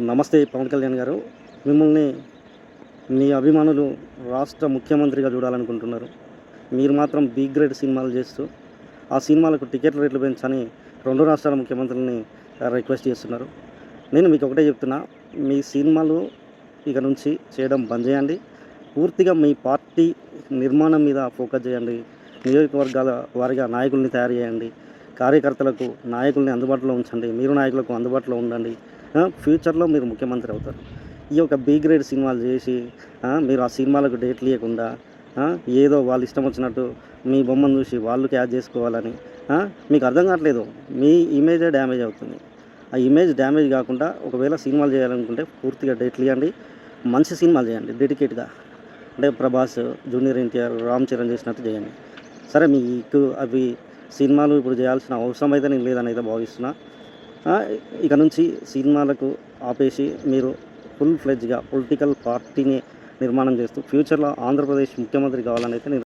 నమస్తే పవన్ కళ్యాణ్ గారు. మిమ్మల్ని మీ అభిమానులు రాష్ట్ర ముఖ్యమంత్రిగా చూడాలనుకుంటున్నారు. మీరు మాత్రం బి గ్రేడ్ సినిమాలు చేస్తూ ఆ సినిమాలకు టికెట్ రేట్లు పెంచని రెండు రాష్ట్రాల ముఖ్యమంత్రులని రిక్వెస్ట్ చేస్తున్నారు. నేను మీకు ఒకటే చెప్తున్నా మీ సినిమాలు ఇక నుంచి చేయడం బంద్ చేయండి. పూర్తిగా మీ పార్టీ నిర్మాణం మీద ఫోకస్ చేయండి. నియోజకవర్గాల వారిగా నాయకుల్ని తయారు చేయండి. కార్యకర్తలకు నాయకుల్ని అందుబాటులో ఉంచండి. మీరు నాయకులకు అందుబాటులో ఉండండి. ఫ్యూచర్లో మీరు ముఖ్యమంత్రి అవుతారు. ఈ యొక్క బి గ్రేడ్ సినిమాలు చేసి మీరు ఆ సినిమాలకు డేట్లు ఇవ్వకుండా ఏదో వాళ్ళు ఇష్టం వచ్చినట్టు మీ బొమ్మను చూసి వాళ్ళు క్యాచ్ చేసుకోవాలని మీకు అర్థం కావట్లేదు. మీ ఇమేజే డ్యామేజ్ అవుతుంది. ఆ ఇమేజ్ డ్యామేజ్ కాకుండా ఒకవేళ సినిమాలు చేయాలనుకుంటే పూర్తిగా డేట్లు ఇవ్వండి మంచి సినిమాలు చేయండి. డెడికేట్గా అంటే ప్రభాస్ జూనియర్ ఎన్టీఆర్ రామ్ చరణ్ చేసినట్టు చేయండి. సరే మీకు అవి సినిమాలు ఇప్పుడు చేయాల్సిన అవసరం అయితే నేను లేదని అయితే భావిస్తున్నా. ఇక నుంచి సినిమాలకు ఆపేసి మీరు ఫుల్ ఫ్లెడ్జ్గా పొలిటికల్ పార్టీని నిర్మాణం చేస్తూ ఫ్యూచర్లో ఆంధ్రప్రదేశ్ ముఖ్యమంత్రి కావాలని అయితే నేను